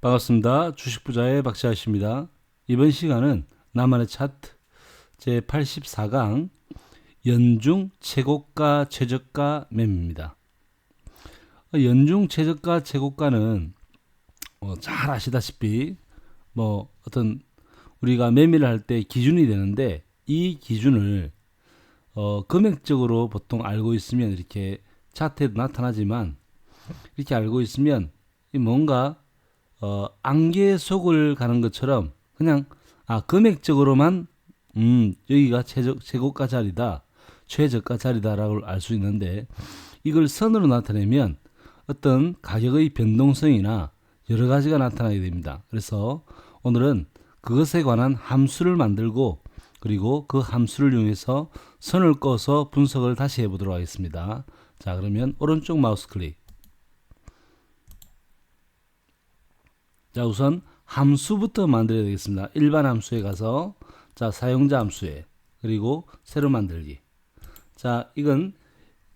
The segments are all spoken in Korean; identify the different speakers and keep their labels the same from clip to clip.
Speaker 1: 반갑습니다. 주식부자의 박시아씨입니다. 이번 시간은 나만의 차트 제 84강 연중 최고가 최저가 매매입니다. 연중 최저가 최고가는 어, 잘 아시다시피 뭐 어떤 우리가 매매를 할 때 기준이 되는데 이 기준을 어, 금액적으로 보통 알고 있으면 이렇게 차트에도 나타나지만 이렇게 알고 있으면 이 뭔가 어, 안개 속을 가는 것처럼 그냥 아 금액적으로만 음 여기가 최저, 최고가 자리다 최저가 자리다라고 알 수 있는데 이걸 선으로 나타내면 어떤 가격의 변동성이나 여러 가지가 나타나게 됩니다. 그래서 오늘은 그것에 관한 함수를 만들고 그리고 그 함수를 이용해서 선을 꺼서 분석을 다시 해보도록 하겠습니다. 자 그러면 오른쪽 마우스 클릭 자 우선 함수부터 만들어야 되겠습니다. 일반 함수에 가서 자 사용자 함수에 그리고 새로 만들기 자 이건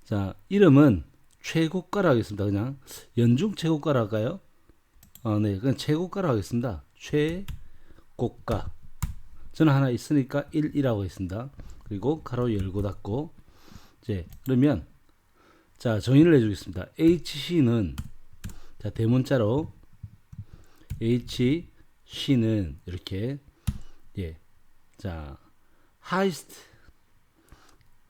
Speaker 1: 자 이름은 최고가라 하겠습니다. 그냥 연중 최고가라 할까요? 어, 네, 그냥 최고가라 하겠습니다. 최고가 저는 하나 있으니까 1이라고 하겠습니다. 그리고 가로 열고 닫고 이제 그러면 자 정의를 해 주겠습니다. HC는 자 대문자로 HC는 이렇게 예. 자, highest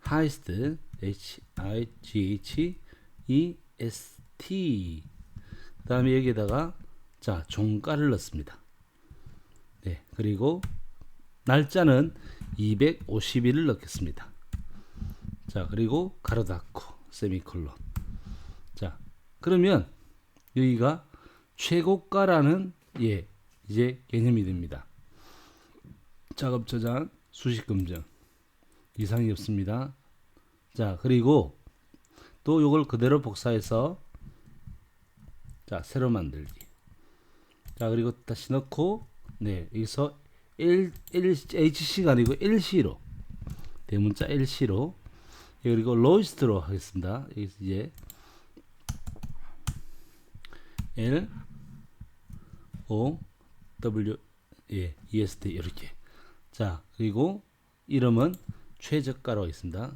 Speaker 1: highest H I G H E S T 그다음에 여기에다가 자, 종가를 넣습니다. 네. 그리고 날짜는 250일을 넣겠습니다. 자, 그리고 가로 닫고 세미콜론. 자, 그러면 여기가 최고가라는 예 이제 개념이 됩니다. 작업 저장 수식 검증 이상이 없습니다. 자 그리고 또 이걸 그대로 복사해서 자 새로 만들기. 자 그리고 다시 넣고 네 여기서 L, L HC가 아니고 LC로 대문자 LC로 그리고 로이스트로 하겠습니다. 여기서 이제 L O W 예, E S T 이렇게. 자, 그리고 이름은 최저가로 있습니다.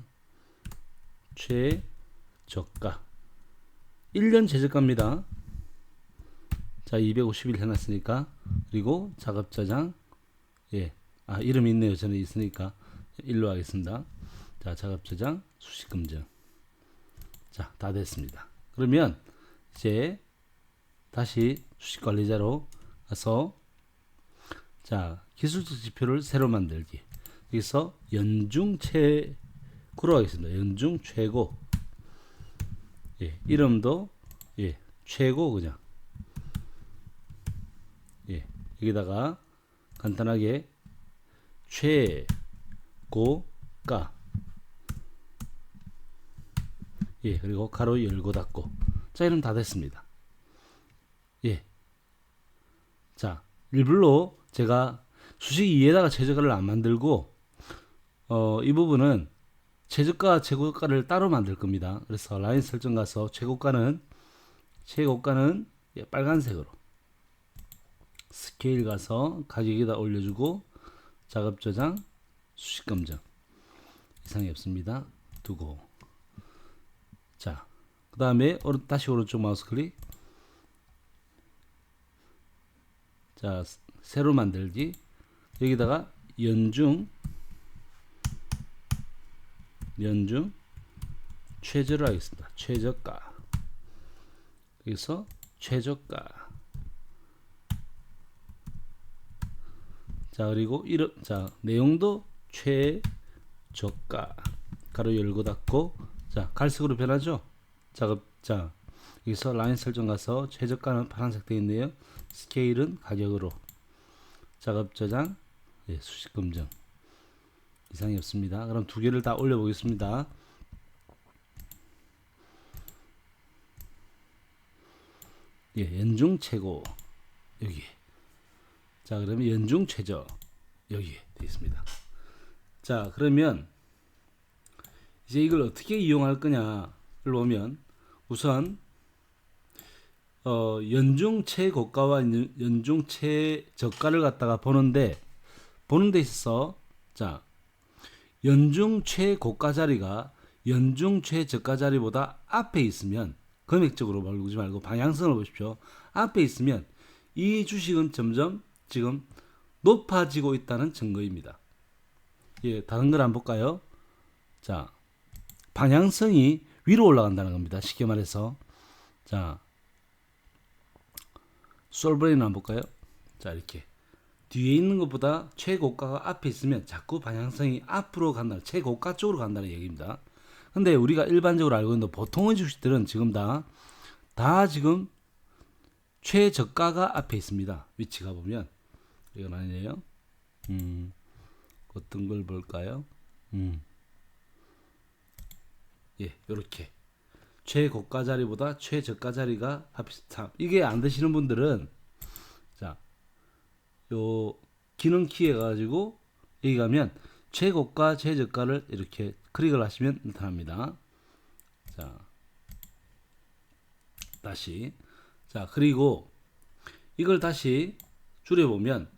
Speaker 1: 최저가. 1년 최저가입니다. 자, 250일 해 놨으니까. 그리고 작업 저장. 예. 아, 이름이 있네요. 저는 있으니까. 일로 하겠습니다. 자, 작업 저장, 수식 검증. 자, 다 됐습니다. 그러면 이제 다시 주식 관리자로 가서 자 기술적 지표를 새로 만들기. 여기서 연중 최고로 하겠습니다. 연중 최고. 예, 이름도 예, 최고 그냥. 예, 여기다가 간단하게 최고가. 예, 그리고 가로 열고 닫고. 자 이름 다 됐습니다. 예. 자, 일부러 제가 수식 2에다가 최저가를 안 만들고, 어, 이 부분은 최저가, 최고가를 따로 만들 겁니다. 그래서 라인 설정 가서 최고가는, 최고가는 예, 빨간색으로. 스케일 가서 가격에다 올려주고, 작업 저장, 수식 검증. 이상이 없습니다. 두고. 자, 그 다음에 다시 오른쪽 마우스 클릭. 자, 새로 만들기. 여기다가 연중 연중 최저를 하겠습니다. 최저가. 여기서 최저가. 자, 그리고 이런 자, 내용도 최저가. 가로 열고 닫고 자, 갈색으로 변하죠? 작업 자, 여기서 라인 설정 가서 최저가는 파란색 되어 있네요. 스케일은 가격으로 작업 저장 예, 수식 검증 이상이 없습니다. 그럼 두 개를 다 올려 보겠습니다. 예, 연중 최고 여기. 자, 그러면 연중 최저 여기 되어 있습니다. 자, 그러면 이제 이걸 어떻게 이용할 거냐를 보면 우선 어, 연중 최고가와 연- 연중 최저가를 갖다가 보는데 보는 데 있어서 자 연중 최고가 자리가 연중 최저가 자리보다 앞에 있으면 금액적으로 보지 말고 방향성을 보십시오. 앞에 있으면 이 주식은 점점 지금 높아지고 있다는 증거입니다. 예, 다른 걸 한번 볼까요? 자, 방향성이 위로 올라간다는 겁니다. 쉽게 말해서. 자, 솔브레인 한번 볼까요? 자, 이렇게. 뒤에 있는 것보다 최고가가 앞에 있으면 자꾸 방향성이 앞으로 간다. 최고가 쪽으로 간다는 얘기입니다. 근데 우리가 일반적으로 알고 있는 보통의 주식들은 지금 다, 다 지금 최저가가 앞에 있습니다. 위치가 보면. 이건 아니에요. 음, 어떤 걸 볼까요? 음. 예, 요렇게. 최고가 자리보다 최저가 자리가 참 이게 안 되시는 분들은 자, 요 기능 키해 가지고 여기 가면 최고가 최저가를 이렇게 클릭을 하시면 나타납니다. 자, 다시 자 그리고 이걸 다시 줄여보면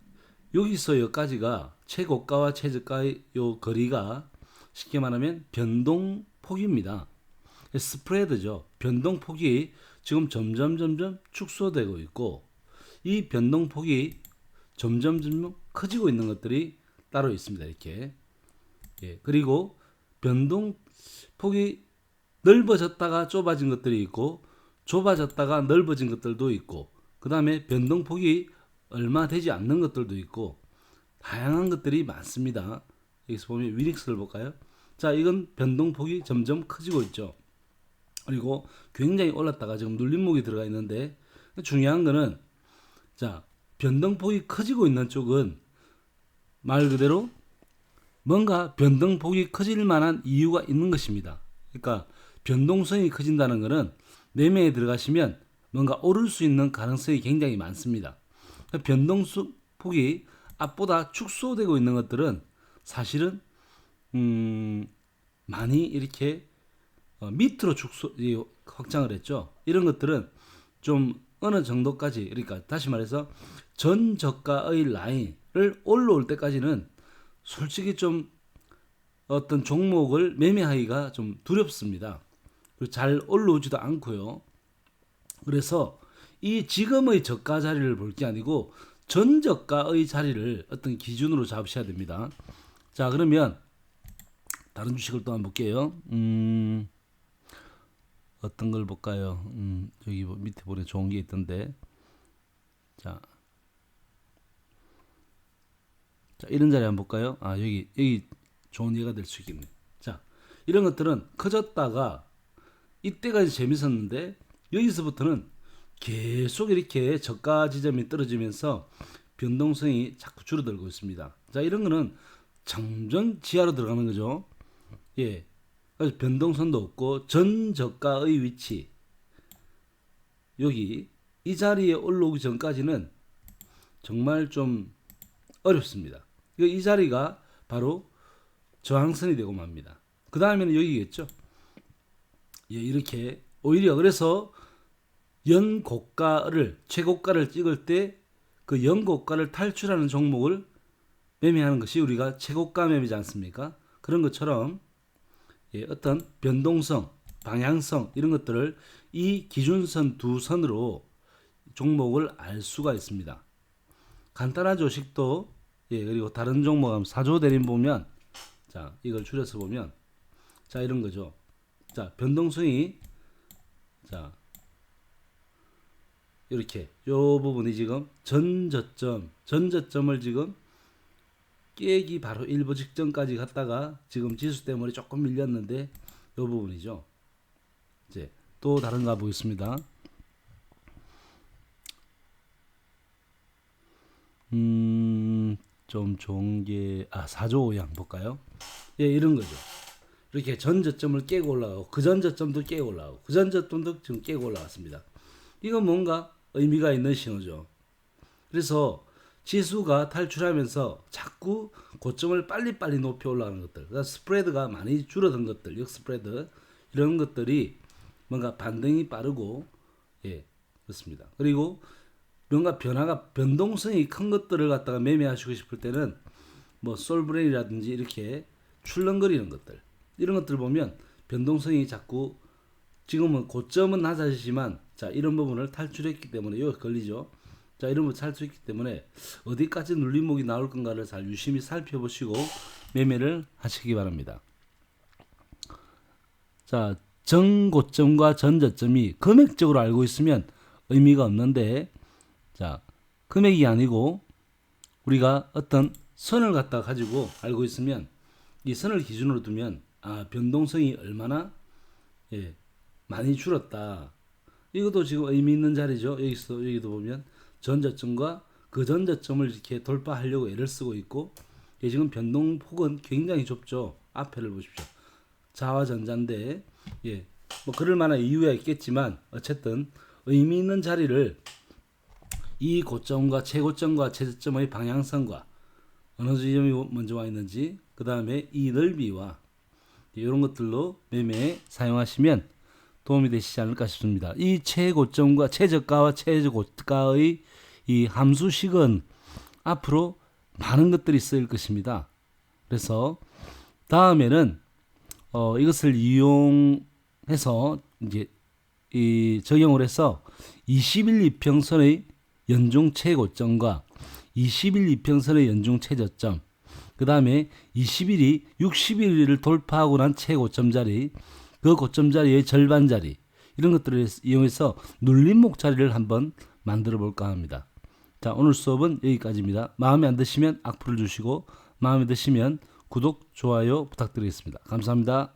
Speaker 1: 여기서 여기까지가 최고가와 최저가의 요 거리가 쉽게 말하면 변동폭입니다. 스프레드죠. 변동폭이 지금 점점 점점 축소되고 있고 이 변동폭이 점점 점점 커지고 있는 것들이 따로 있습니다. 이렇게 예 그리고 변동폭이 넓어졌다가 좁아진 것들이 있고 좁아졌다가 넓어진 것들도 있고 그 다음에 변동폭이 얼마 되지 않는 것들도 있고 다양한 것들이 많습니다. 여기서 보면 위닉스를 볼까요? 자, 이건 변동폭이 점점 커지고 있죠. 그리고 굉장히 올랐다가 지금 눌림목이 들어가 있는데 중요한 거는 자, 변동폭이 커지고 있는 쪽은 말 그대로 뭔가 변동폭이 커질 만한 이유가 있는 것입니다. 그러니까 변동성이 커진다는 것은 매매에 들어가시면 뭔가 오를 수 있는 가능성이 굉장히 많습니다. 변동폭이 앞보다 축소되고 있는 것들은 사실은 음, 많이 이렇게 어, 밑으로 축소 이, 확장을 했죠. 이런 것들은 좀 어느 정도까지 그러니까 다시 말해서 전 저가의 라인을 올라올 때까지는 솔직히 좀 어떤 종목을 매매하기가 좀 두렵습니다. 그리고 잘 올라오지도 않고요. 그래서 이 지금의 저가 자리를 볼 게 아니고 전 저가의 자리를 어떤 기준으로 잡으셔야 됩니다. 자 그러면 다른 주식을 또 한번 볼게요. 음, 어떤 걸 볼까요? 음, 여기 뭐 밑에 보니 좋은 게 있던데. 자, 자 이런 자리 한번 볼까요? 아 여기 여기 좋은 예가 될 수 있겠네. 자 이런 것들은 커졌다가 이때까지 재밌었는데 여기서부터는 계속 이렇게 저가 지점이 떨어지면서 변동성이 자꾸 줄어들고 있습니다. 자 이런 거는 점점 지하로 들어가는 거죠. 예. 그래서 변동선도 없고 전 저가의 위치 여기 이 자리에 올라오기 전까지는 정말 좀 어렵습니다. 이 자리가 바로 저항선이 되고 맙니다. 그 다음에는 여기겠죠. 예, 이렇게 오히려 그래서 연고가를 최고가를 찍을 때 그 연고가를 탈출하는 종목을 매매하는 것이 우리가 최고가 매매지 않습니까? 그런 것처럼 예, 어떤 변동성, 방향성 이런 것들을 이 기준선 두 선으로 종목을 알 수가 있습니다. 간단한 조식도 예, 그리고 다른 종목 사조 대림 보면 자, 이걸 줄여서 보면 자, 이런 거죠. 자, 변동성이 자, 이렇게 요 부분이 지금 전저점, 전저점을 지금 깨기 바로 일부 직전까지 갔다가 지금 지수 때문에 조금 밀렸는데 요 부분이죠. 이제 또 다른 거 보겠습니다. 음, 좀 좋은 게, 아, 4조 5양 볼까요? 예, 이런 거죠. 이렇게 전 저점을 깨고 올라가고, 그 전 저점도 깨고 올라가고, 그 전 저점도 지금 깨고 올라갔습니다. 이건 뭔가 의미가 있는 신호죠. 그래서 지수가 탈출하면서 자꾸 고점을 빨리빨리 높이 올라가는 것들, 그러니까 스프레드가 많이 줄어든 것들, 역스프레드, 이런 것들이 뭔가 반등이 빠르고, 예, 그렇습니다. 그리고 뭔가 변화가 변동성이 큰 것들을 갖다가 매매하시고 싶을 때는 뭐 솔브레인이라든지 이렇게 출렁거리는 것들 이런 것들 보면 변동성이 자꾸 지금은 고점은 낮아지지만 자 이런 부분을 탈출했기 때문에 여기 걸리죠. 자 이런 부분 탈출했기 때문에 어디까지 눌림목이 나올 건가를 잘 유심히 살펴보시고 매매를 하시기 바랍니다. 자 정고점과 전저점이 금액적으로 알고 있으면 의미가 없는데 자 금액이 아니고 우리가 어떤 선을 갖다 가지고 알고 있으면 이 선을 기준으로 두면 아 변동성이 얼마나 예 많이 줄었다. 이것도 지금 의미 있는 자리죠. 여기서 여기도 보면 전저점과 그 전저점을 이렇게 돌파하려고 애를 쓰고 있고 예, 지금 변동폭은 굉장히 좁죠. 앞에를 보십시오. 자와 전자인데 예, 뭐 그럴 만한 이유가 있겠지만 어쨌든 의미 있는 자리를 이 고점과 최고점과 최저점의 방향성과 어느 지점이 먼저 와 있는지 그 다음에 이 넓이와 이런 것들로 매매에 사용하시면 도움이 되시지 않을까 싶습니다. 이 최고점과 최저가와 최저고가의 이 함수식은 앞으로 많은 것들이 쓰일 것입니다. 그래서 다음에는 어, 이것을 이용해서 이제 이 적용을 해서 21 이평선의 연중 최고점과 21 이평선의 연중 최저점, 그 다음에 21이 61을 돌파하고 난 최고점 자리, 그 고점 자리의 절반 자리, 이런 것들을 이용해서 눌림목 자리를 한번 만들어 볼까 합니다. 자, 오늘 수업은 여기까지입니다. 마음에 안 드시면 악플을 주시고, 마음에 드시면 구독, 좋아요 부탁드리겠습니다. 감사합니다.